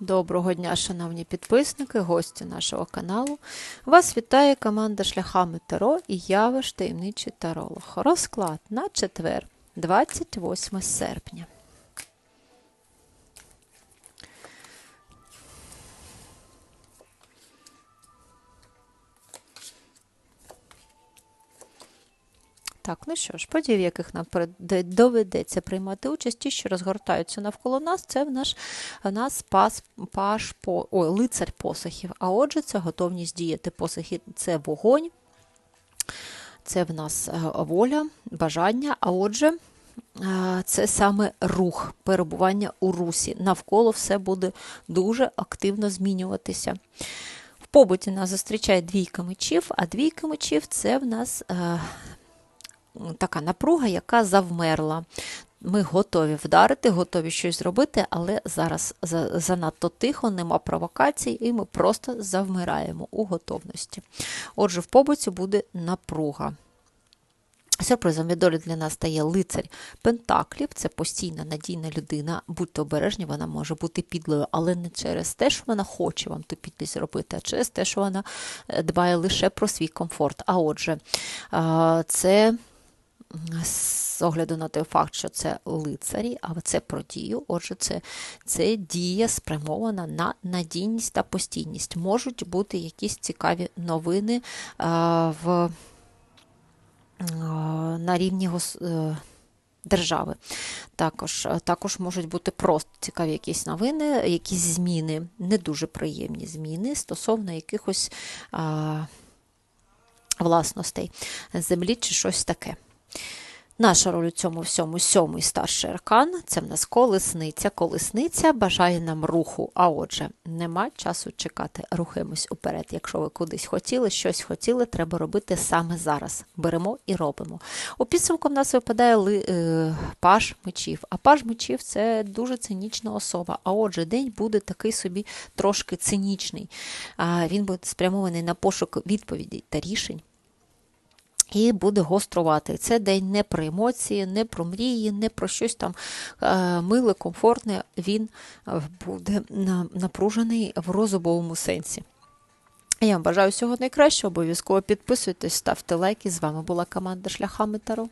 Доброго дня, шановні підписники, гості нашого каналу. Вас вітає команда Шляхами Таро і я ваш таємничий таролог. Розклад на четвер, 28 серпня. Так, ну що ж, події, в яких нам доведеться приймати участь, ті, що розгортаються навколо нас, це в наш, в нас пас, паш, по, ой, лицар посохів. А отже, це готовність діяти. Посохи це вогонь, це в нас е, воля, бажання. А отже, е, це саме рух, перебування у русі. Навколо все буде дуже активно змінюватися. В побуті нас зустрічає двійка мечів, а двійка мечів це в нас е, така напруга, яка завмерла. Ми готові вдарити, готові щось зробити, але зараз занадто тихо, нема провокацій, і ми просто завмираємо у готовності. Отже, в побуті буде напруга. Сюрпризом від долі для нас стає лицар Пентаклів. Це постійна надійна людина. Будьте обережні, вона може бути підлою, але не через те, що вона хоче вам ту підлість зробити, а через те, що вона е, дбає лише про свій комфорт. А отже, це з огляду на той факт, що це лицарі, а це про дію. Отже, це, це дія спрямована на надійність та постійність. Можуть бути якісь цікаві новини а, в, а, на рівні е, держави. Також, також можуть бути просто цікаві якісь новини, якісь зміни, не дуже приємні зміни стосовно якихось власностей землі чи щось таке. Наша роль у цьому всьому сьомий старший аркан це в нас колесниця. Колесниця бажає нам руху. А отже, нема часу чекати. Рухаємось уперед. Якщо ви кудись хотіли, щось хотіли, треба робити саме зараз. Беремо і робимо. У підсумку в нас випадає ли, е, паж мечів. А паж мечів це дуже цинічна особа. А отже, день буде такий собі трошки цинічний. А, він буде спрямований на пошук відповідей та рішень. І буде гострувати. Це день не про емоції, не про мрії, не про щось там е, миле, комфортне. Він е, буде напружений в розумовому сенсі. Я вам бажаю всього найкращого. Обов'язково підписуйтесь, ставте лайки. З вами була команда Шляхами Таро.